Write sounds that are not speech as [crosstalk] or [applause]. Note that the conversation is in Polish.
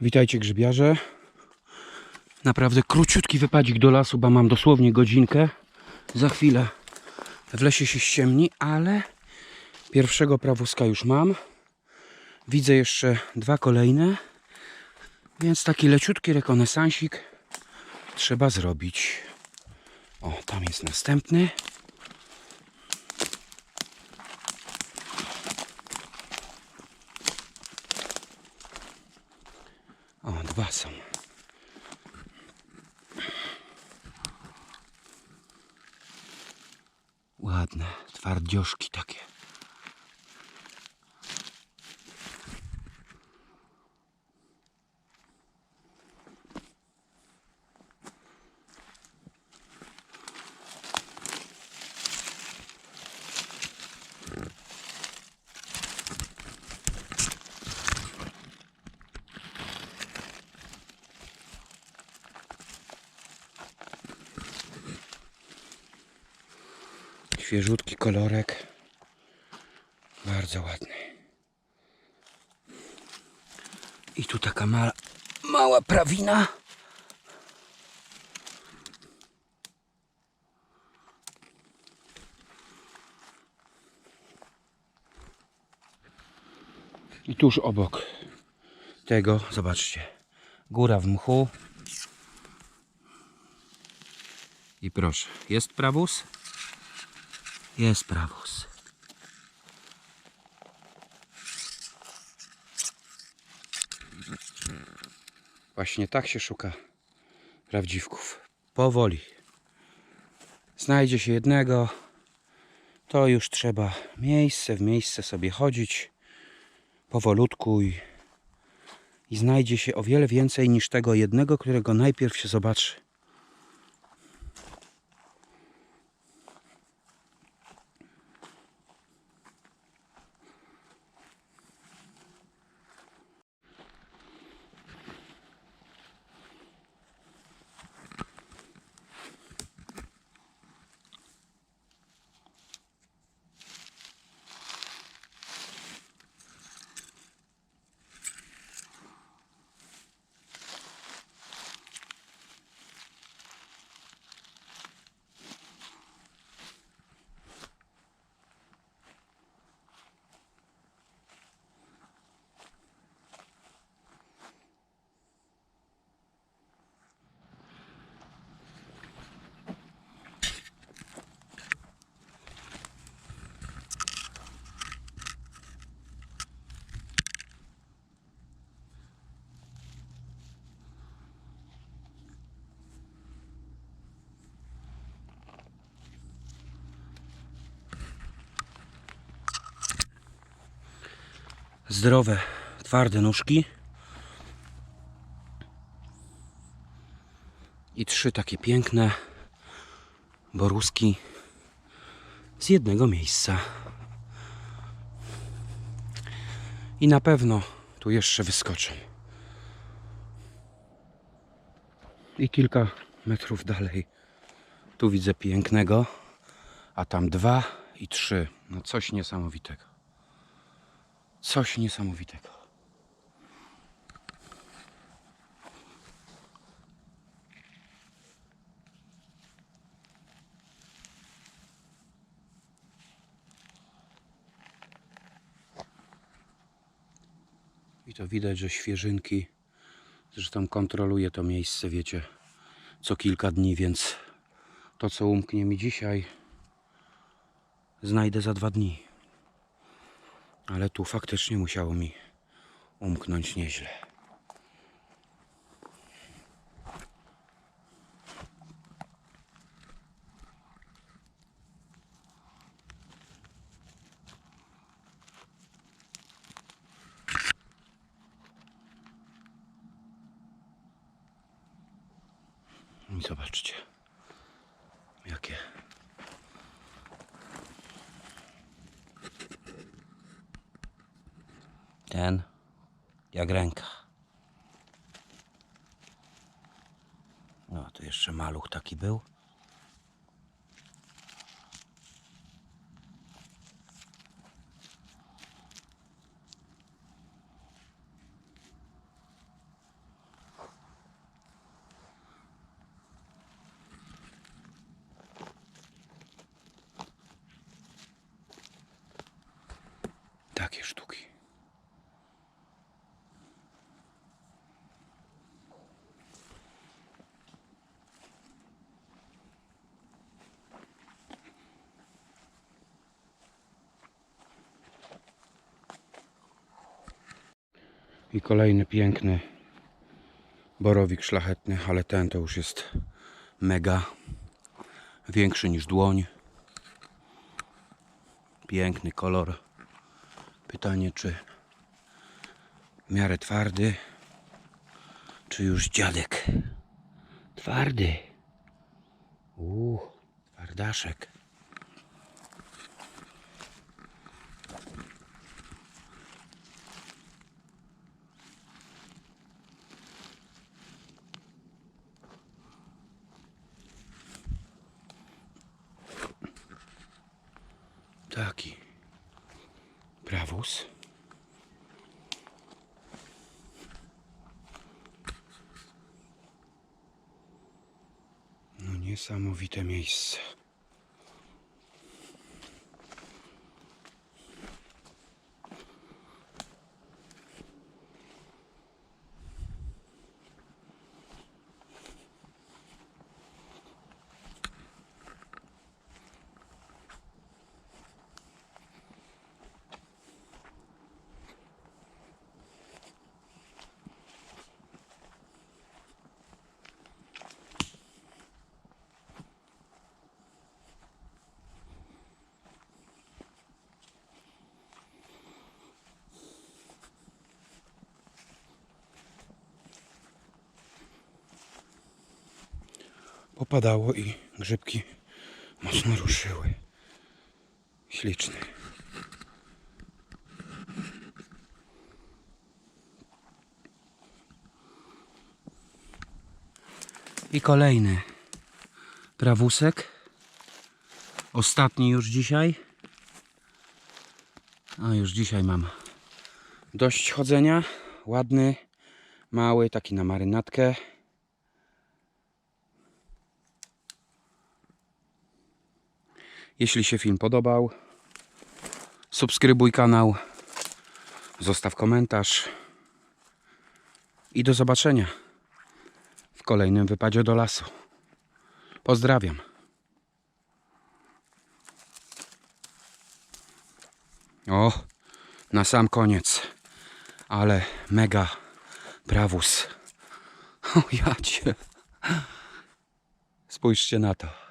Witajcie grzybiarze. Naprawdę króciutki wypadzik do lasu, bo mam dosłownie godzinkę. Za chwilę w lesie się ściemni, ale pierwszego prawuska już mam. Widzę jeszcze dwa kolejne, więc taki leciutki rekonesansik trzeba zrobić. O, tam jest następny. O, dwa są. Ładne, twardzioszki takie. Świeżutki kolorek. Bardzo ładny. I tu taka mała, mała prawina. I tuż obok tego, zobaczcie, góra w mchu. I proszę, jest prawus? Jest prawus. Właśnie tak się szuka prawdziwków. Powoli. Znajdzie się jednego, to już trzeba miejsce w miejsce sobie chodzić powolutku i, i znajdzie się o wiele więcej niż tego jednego, którego najpierw się zobaczy. Zdrowe, twarde nóżki. I trzy takie piękne boruski z jednego miejsca. I na pewno tu jeszcze wyskoczą. I kilka metrów dalej. Tu widzę pięknego, a tam dwa i trzy. No coś niesamowitego. Coś niesamowitego. I to widać, że świeżynki, zresztą kontroluję to miejsce, wiecie, co kilka dni, więc to, co umknie mi dzisiaj, znajdę za dwa dni. Ale tu faktycznie musiało mi umknąć nieźle. I zobaczcie, jakie Ten jak ręka. No, tu jeszcze maluch taki był. I kolejny piękny borowik szlachetny, ale ten to już jest mega. Większy niż dłoń. Piękny kolor. Pytanie, czy w miarę twardy, czy już dziadek? Twardy. Uuu, twardaszek. Taki prawus. No niesamowite miejsce. Popadało i grzybki mocno ruszyły. Śliczny. I kolejny prawusek. Ostatni już dzisiaj. A już dzisiaj mam dość chodzenia. Ładny, mały, taki na marynatkę. Jeśli się film podobał, subskrybuj kanał, zostaw komentarz i do zobaczenia w kolejnym wypadzie do lasu. Pozdrawiam. O, na sam koniec, ale mega prawus. [laughs] O jacie. Spójrzcie na to.